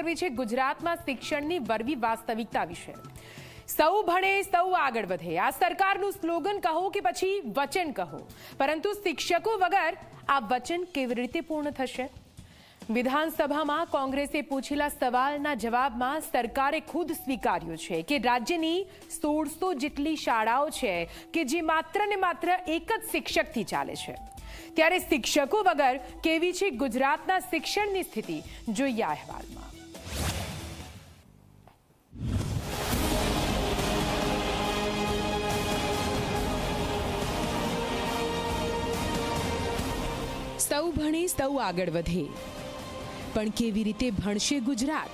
કરવી છે ગુજરાતમાં શિક્ષણની વરવી વાસ્તવિકતા વિશે. સૌ ભણે, સૌ આગળ વધે. આ સરકારનું સ્લોગન કહો કે પછી વચન કહો. પરંતુ શિક્ષકો વગર આ વચન કેવી રીતે પૂર્ણ થશે? વિધાનસભામાં કોંગ્રેસે પૂછેલા સવાલના જવાબમાં સરકારે ખુદ સ્વીકાર્યું છે કે રાજ્યની સોળસો જેટલી શાળાઓ છે કે જે માત્ર ને માત્ર એક જ શિક્ષકથી ચાલે છે. ત્યારે શિક્ષકો વગર કેવી છે ગુજરાતના શિક્ષણની સ્થિતિ? જોઈએ અહેવાલમાં. સૌ ભણે, સૌ આગળ વધે. પણ કેવી રીતે ભણશે ગુજરાત?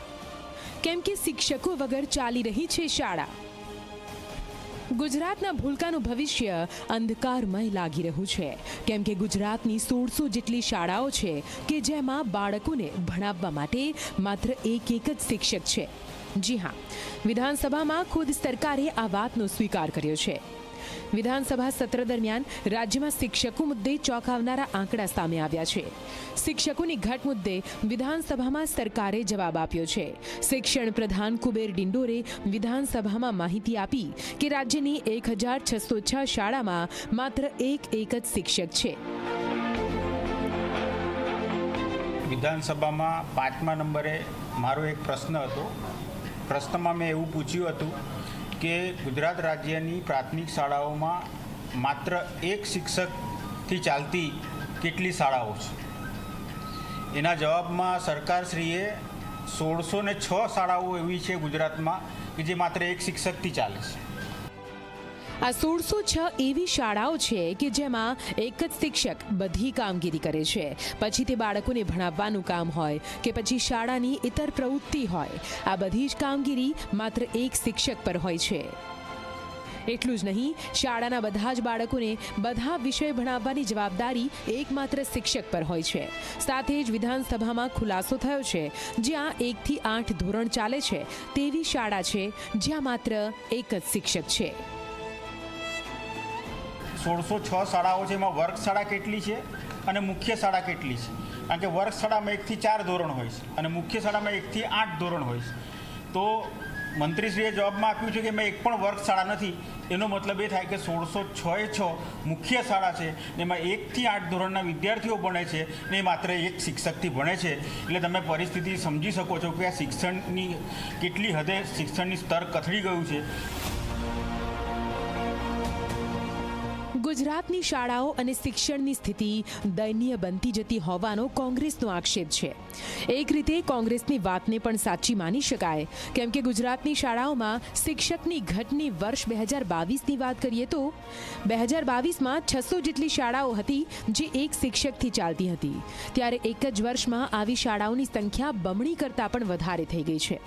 કેમ કે શિક્ષકો વગર ચાલી રહી છે શાળા. ગુજરાતના ભૂલકાનું ભવિષ્ય અંધકારમય લાગી રહ્યું છે. કેમ કે ગુજરાતની સોળસો જેટલી શાળાઓ છે કે જેમાં બાળકોને ભણાવવા માટે માત્ર એક એક જ શિક્ષક છે. જી હા, વિધાનસભામાં ખુદ સરકારે આ વાતનો સ્વીકાર કર્યો છે. વિધાનસભા સત્ર દરમિયાન રાજ્યમાં શિક્ષકો મુદ્દે ચોંકાવનારા આંકડા સામે આવ્યા છે. શિક્ષકોની ઘટ મુદ્દે વિધાનસભામાં સરકારે જવાબ આપ્યો છે. શિક્ષણ પ્રધાન કુબેર ડિંડોરે વિધાનસભામાં માહિતી આપી કે રાજ્યની એક હજાર છસો છ શાળામાં માત્ર એક એક જ શિક્ષક છે. વિધાનસભામાં પાંચમા નંબરે મારો એક પ્રશ્ન હતો. પ્રશ્નમાં મેં એવું પૂછ્યું હતું કે ગુજરાત રાજ્યની પ્રાથમિક શાળાઓમાં માત્ર એક શિક્ષકથી ચાલતી કેટલી શાળાઓ છે? એના જવાબમાં સરકારશ્રીએ સોળસો ને છ શાળાઓ એવી છે ગુજરાતમાં કે જે માત્ર એક શિક્ષકથી ચાલે છે. આ સોળસો છ એવી શાળાઓ છે કે જેમાં એક જ શિક્ષક બધી કામગીરી કરે છે. પછી તે બાળકોને ભણાવવાનું કામ હોય કે પછી શાળાની ઇતર પ્રવૃત્તિ હોય. આ બધી જ કામગીરી માત્ર એક શિક્ષક પર હોય છે. એટલું જ નહીં, શાળાના બધા જ બાળકોને બધા વિષય ભણાવવાની જવાબદારી એકમાત્ર શિક્ષક પર હોય છે. સાથે જ વિધાનસભામાં ખુલાસો થયો છે. જ્યાં એકથી આઠ ધોરણ ચાલે છે. તેવી શાળા છે જ્યાં માત્ર એક જ શિક્ષક છે. સોળસો છ શાળાઓ છે, એમાં વર્ગ શાળા કેટલી છે અને મુખ્ય શાળા કેટલી છે? કારણ કે વર્ગ શાળામાં એકથી ચાર ધોરણ હોય છે અને મુખ્ય શાળામાં એકથી આઠ ધોરણ હોય છે. તો મંત્રીશ્રીએ જવાબમાં આપ્યું છે કે મેં એક પણ વર્ગ શાળા નથી. એનો મતલબ એ થાય કે સોળસો છ એ છ મુખ્ય શાળા છે એમાં એકથી આઠ ધોરણના વિદ્યાર્થીઓ ભણે છે ને એ માત્ર એક શિક્ષકથી ભણે છે. એટલે તમે પરિસ્થિતિ સમજી શકો છો કે આ શિક્ષણની કેટલી હદે શિક્ષણની સ્તર કથળી ગયું છે. ગુજરાતની શાળાઓ અને શિક્ષણની સ્થિતિ દયનીય બનતી જતી હોવાનો કોંગ્રેસનો આક્ષેપ છે. એક રીતે કોંગ્રેસની વાતને પણ સાચી માની શકાય. કેમ કે ગુજરાતની શાળાઓમાં શિક્ષકની ઘટની વર્ષ બે હજાર બાવીસની વાત કરીએ તો બે હજાર બાવીસમાં છસો જેટલી શાળાઓ હતી જે એક શિક્ષકથી ચાલતી હતી. ત્યારે એક જ વર્ષમાં આવી શાળાઓની સંખ્યા બમણી કરતાં પણ વધારે થઈ ગઈ છે.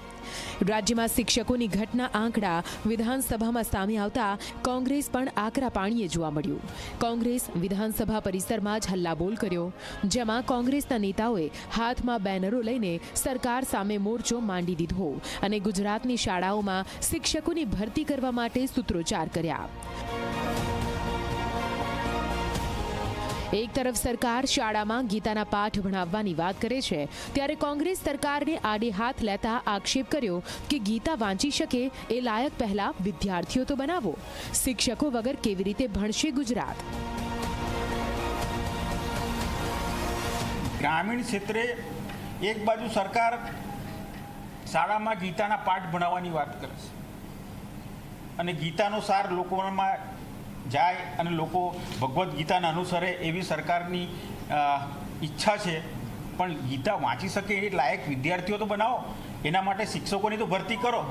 રાજ્યમાં શિક્ષકોની ઘટના આંકડા વિધાનસભામાં સામે આવતા કોંગ્રેસ પણ આકરા પાણીએ જોવા મળ્યું. કોંગ્રેસ વિધાનસભા પરિસરમાં જ હલ્લાબોલ કર્યો. જેમાં કોંગ્રેસના નેતાઓએ હાથમાં બેનરો લઈને સરકાર સામે મોરચો માંડી દીધો અને ગુજરાતની શાળાઓમાં શિક્ષકોની ભરતી કરવા માટે સૂત્રોચ્ચાર કર્યા. એક તરફ સરકાર શાળામાં ગીતાના પાઠ ભણાવવાની વાત કરે છે, ત્યારે કોંગ્રેસ સરકારને આડે હાથ લેતા આક્ષેપ કર્યો કે ગીતા વાંચી શકે એ લાયક પહેલા વિદ્યાર્થીઓ તો બનાવો. શિક્ષકો વગર કેવી રીતે ભણશે ગુજરાત? ગ્રામીણ ક્ષેત્રે એક બાજુ સરકાર શાળામાં ગીતાના પાઠ ભણાવવાની વાત કરે છે. અને ગીતાનો સાર લોકોમાં જાય અને લોકો ભગવદ્ ગીતાને અનુસરે એવી સરકારની ઈચ્છા છે. પણ ગીતા વાંચી શકે એ લાયક વિદ્યાર્થીઓ તો બનાવો. એના માટે શિક્ષકોની તો ભરતી કરો.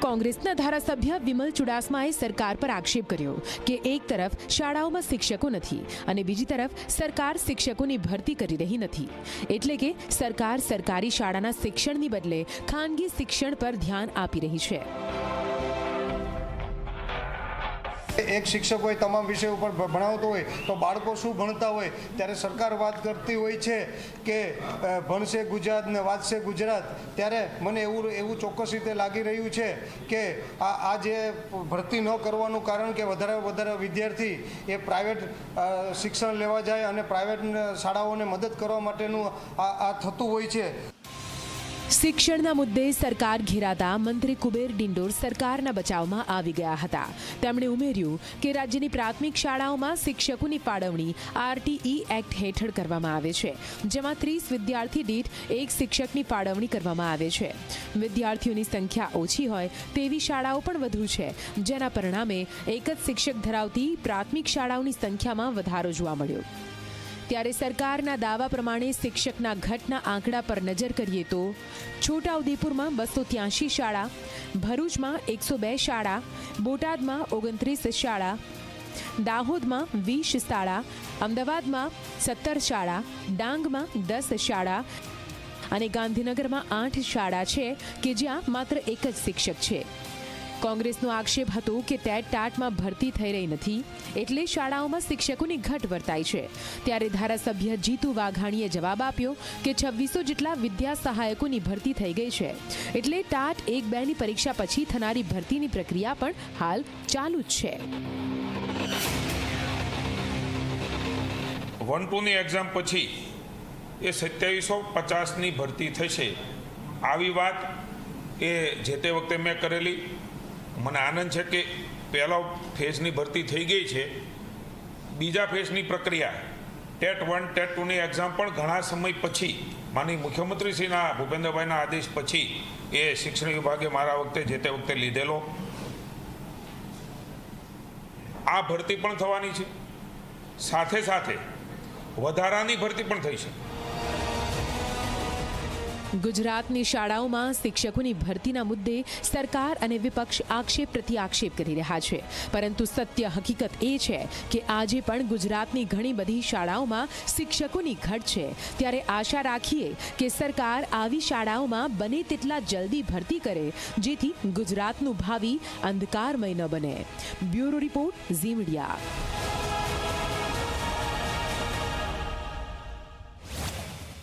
કોંગ્રેસના ધારાસભ્ય વિમલ ચુડાસમાએ સરકાર પર આક્ષેપ કર્યો કે એક તરફ શાળાઓમાં શિક્ષકો નથી અને બીજી તરફ સરકાર શિક્ષકોની ભરતી કરી રહી નથી. એટલે કે સરકાર સરકારી શાળાના શિક્ષણની બદલે ખાનગી શિક્ષણ પર ધ્યાન આપી રહી છે. એક શિક્ષક હોય તમામ વિષય ઉપર ભણાવતો હોય તો બાળકો શું ભણતા હોય ત્યારે સરકાર વાત કરતી હોય છે કે ભણશે ગુજરાત ને વાંચશે ગુજરાત, ત્યારે મને એવું એવું ચોક્કસ રીતે લાગી રહ્યું છે કે આ આ જે ભરતી ન કરવાનું કારણ કે વધારે વધારે વિદ્યાર્થી એ પ્રાઇવેટ શિક્ષણ લેવા જાય અને પ્રાઇવેટ શાળાઓને મદદ કરવા માટેનું આ આ થતું હોય છે. શિક્ષણના મુદ્દે સરકાર ઘેરાતા મંત્રી કુબેર ડિંડોર સરકારના બચાવમાં આવી ગયા હતા. તેમણે ઉમેર્યું કે રાજ્યની પ્રાથમિક શાળાઓમાં શિક્ષકોની ફાળવણી આરટીઈ એક્ટ હેઠળ કરવામાં આવે છે, જેમાં ત્રીસ વિદ્યાર્થી દીઠ એક શિક્ષકની ફાળવણી કરવામાં આવે છે. વિદ્યાર્થીઓની સંખ્યા ઓછી હોય તેવી શાળાઓ પણ વધુ છે, જેના પરિણામે એક જ શિક્ષક ધરાવતી પ્રાથમિક શાળાઓની સંખ્યામાં વધારો જોવા મળ્યો. ત્યારે સરકારના દાવા પ્રમાણે શિક્ષકના ઘટના આંકડા પર નજર કરીએ તો છોટાઉદેપુરમાં બસો ત્યાંશી શાળા, ભરૂચમાં એકસો બે શાળા, બોટાદમાં ઓગણત્રીસ શાળા, દાહોદમાં વીસ શાળા, અમદાવાદમાં સત્તર શાળા, ડાંગમાં દસ શાળા અને ગાંધીનગરમાં આઠ શાળા છે કે જ્યાં માત્ર એક જ શિક્ષક છે. કોંગ્રેસનો આક્ષેપ હતો કે ટેટ ટાટમાં ભરતી થઈ રહી નથી, એટલે શાળાઓમાં શિક્ષકોની ઘટ વર્તાય છે. ત્યારે ધારાસભ્ય જીતુ વાઘાણીએ જવાબ આપ્યો કે છવ્વીસો જેટલા વિદ્યા સહાયકોની ભરતી થઈ ગઈ છે. એટલે ટાટ એક બેની પરીક્ષા પછી થનારી ભરતીની પ્રક્રિયા પણ હાલ ચાલુ જ છે. વન ટુની એક્ઝામ પછી એ સત્યાવીસો પચાસની ભરતી થશે. આવી વાત એ જે તે વખતે મેં કરેલી. મને આનંદ છે કે પહેલો ફેઝની ભરતી થઈ ગઈ છે. બીજા ફેઝની પ્રક્રિયા. ટેટ વન, ટેટ ટુની એક્ઝામ પણ ઘણા સમય પછી માની મુખ્યમંત્રીશ્રીના, ભૂપેન્દ્રભાઈના આદેશ પછી એ શિક્ષણ વિભાગે મારા વખતે જે તે વખતે લીધેલો. આ ભરતી પણ થવાની છે. સાથે સાથે વધારાની ભરતી પણ થઈ છે. ગુજરાતની શાળાઓમાં શિક્ષકોની ભરતીના મુદ્દે સરકાર અને વિપક્ષ આક્ષેપ પ્રતિ આક્ષેપ કરી રહ્યા છે. પરંતુ સત્ય હકીકત એ છે કે આજે પણ ગુજરાતની ઘણી બધી શાળાઓમાં શિક્ષકોની ઘટ છે. ત્યારે આશા રાખીએ કે સરકાર આવી શાળાઓમાં બને તેટલા જલ્દી ભરતી કરે, જેથી ગુજરાતનું ભાવિ અંધકારમય ન બને. Bureau report Zee media.